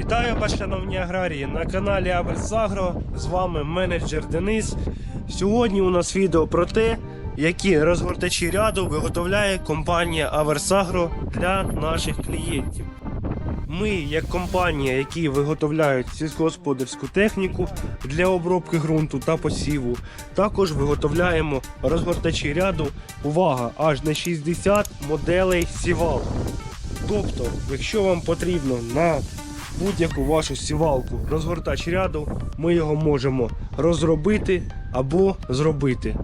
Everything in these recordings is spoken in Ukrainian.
Вітаю вас, шановні аграрії, на каналі Аверсагро. З вами менеджер Денис. Сьогодні у нас відео про те, які розгортачі ряду виготовляє компанія Аверсагро для наших клієнтів. Ми, як компанія, які виготовляють сільськогосподарську техніку для обробки ґрунту та посіву, також виготовляємо розгортачі ряду. Увага! Аж на 60 моделей сівал. Тобто, якщо вам потрібно на будь-яку вашу сівалку розгортач ряду, ми його можемо розробити або зробити,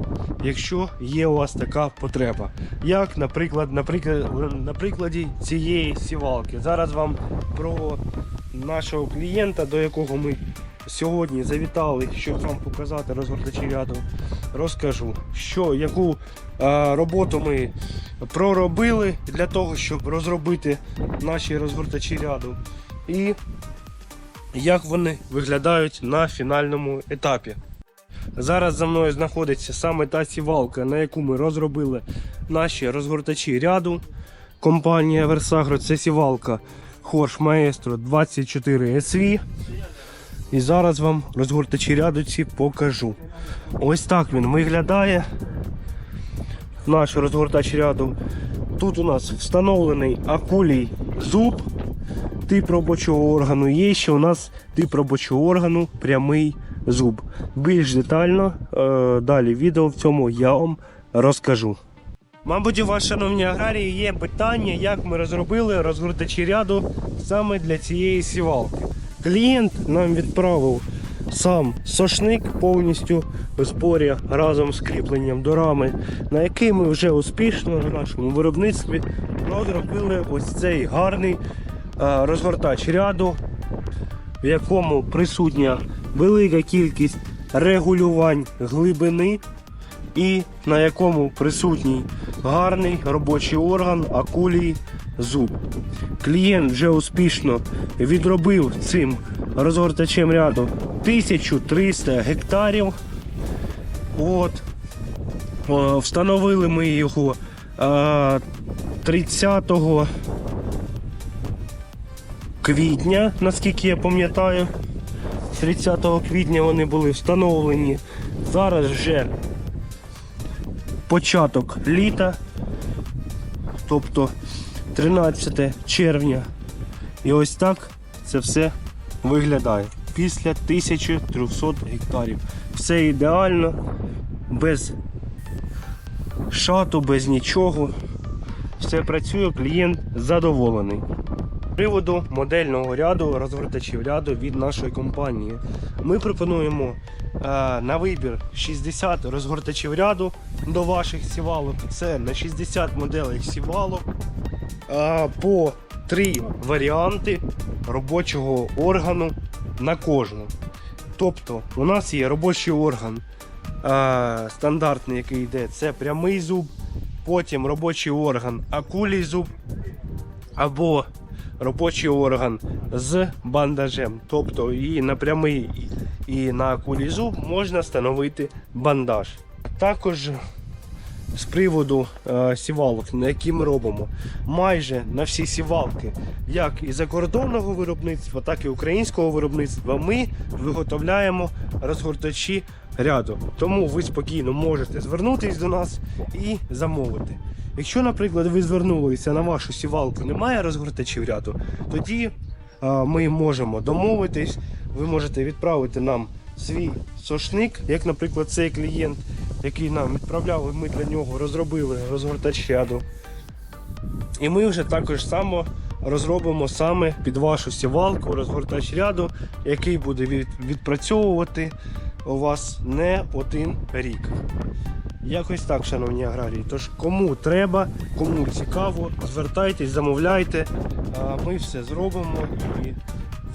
якщо є у вас така потреба. Як, наприклад, на прикладі цієї сівалки. Зараз вам про нашого клієнта, до якого ми сьогодні завітали, щоб вам показати розгортачі ряду, розкажу, що яку роботу ми проробили для того, щоб розробити наші розгортачі ряду. І як вони виглядають на фінальному етапі. Зараз за мною знаходиться саме та сівалка, на яку ми розробили наші розгортачі ряду. Компанія Versagro це сівалка Horsch Maestro 24 SV. І зараз вам розгортачі ряду ці покажу. Ось так він виглядає. Наш розгортач ряду. Тут у нас встановлений акулій зуб, тип робочого органу. Є ще у нас тип робочого органу прямий зуб. Більш детально е, далі відео в цьому я вам розкажу. Мабуть, у вас, шановні аграрії, є питання, як ми розробили розгортачі ряду саме для цієї сівалки. Клієнт нам відправив сам сошник повністю у спорі разом з кріпленням до рами, на який ми вже успішно на нашому виробництві розробили ось цей гарний розгортач ряду, в якому присутня велика кількість регулювань глибини і на якому присутній гарний робочий орган акулій зуб. Клієнт вже успішно відробив цим розгортачем ряду 1300 гектарів. От. Встановили ми його е, 30 квітня, наскільки я пам'ятаю. 30 квітня вони були встановлені. Зараз вже початок літа, тобто 13 червня. І ось так це все виглядає після 1300 гектарів. Все ідеально, без шату, без нічого. Все працює, клієнт задоволений. Приводу модельного ряду, розгортачів ряду від нашої компанії. Ми пропонуємо е, на вибір 60 розгортачів ряду до ваших сівалок. Це на 60 моделей сівалок е, по три варіанти робочого органу на кожну. Тобто у нас є робочий орган е, стандартний, який йде, це прямий зуб, потім робочий орган акулій зуб або робочий орган з бандажем. Тобто і на прямий, і на акулій зуб можна встановити бандаж. Також з приводу е, сівалок, на які ми робимо, майже на всі сівалки, як і закордонного виробництва, так і українського виробництва, ми виготовляємо розгортачі ряду. Тому ви спокійно можете звернутися до нас і замовити. Якщо, наприклад, ви звернулися на вашу сівалку, немає розгортачів ряду, тоді ми можемо домовитись, ви можете відправити нам свій сошник, як, наприклад, цей клієнт, який нам відправляв, ми для нього розробили розгортач ряду. І ми вже також само розробимо саме під вашу сівалку розгортач ряду, який буде від- відпрацьовувати у вас не один рік. Якось так, шановні аграрії. Тож кому треба, кому цікаво, звертайтесь, замовляйте. Ми все зробимо і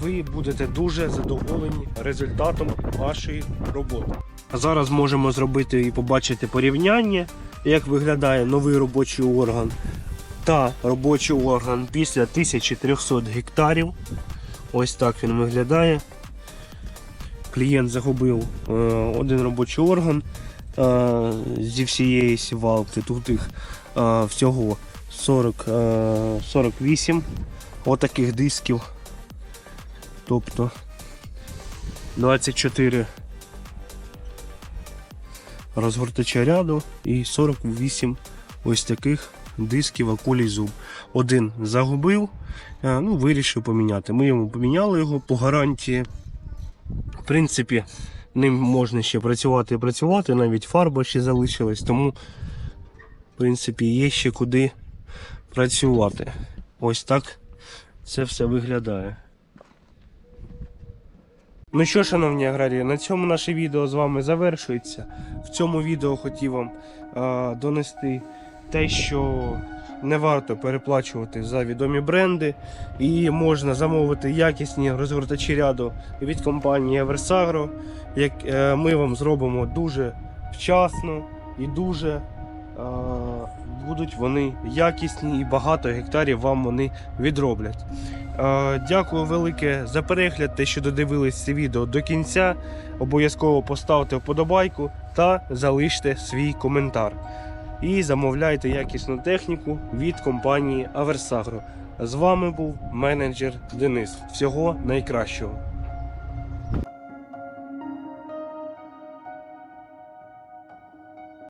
ви будете дуже задоволені результатом вашої роботи. А зараз можемо зробити і побачити порівняння, як виглядає новий робочий орган та робочий орган після 1300 гектарів. Ось так він виглядає. Клієнт загубив е, один робочий орган зі всієї сівалки. Тут їх е, всього 40, е, 48 отаких дисків. Тобто 24 розгортача ряду і 48 ось таких дисків акулій зуб. Один загубив, ну, вирішив поміняти. Ми йому поміняли його по гарантії. В принципі, ним можна ще працювати і працювати, навіть фарба ще залишилась, тому, в принципі, є ще куди працювати. Ось так це все виглядає. Ну що, шановні аграрії, на цьому наше відео з вами завершується. В цьому відео хотів вам е, донести те, що не варто переплачувати за відомі бренди, і можна замовити якісні розгортачі ряду від компанії Eversagro, як е, ми вам зробимо дуже вчасно і дуже е, будуть вони якісні і багато гектарів вам вони відроблять. Е, Дякую велике за перегляд, те, що додивились це відео до кінця. Обов'язково поставте вподобайку та залиште свій коментар. І замовляйте якісну техніку від компанії Аверсагро. З вами був менеджер Денис. Всього найкращого.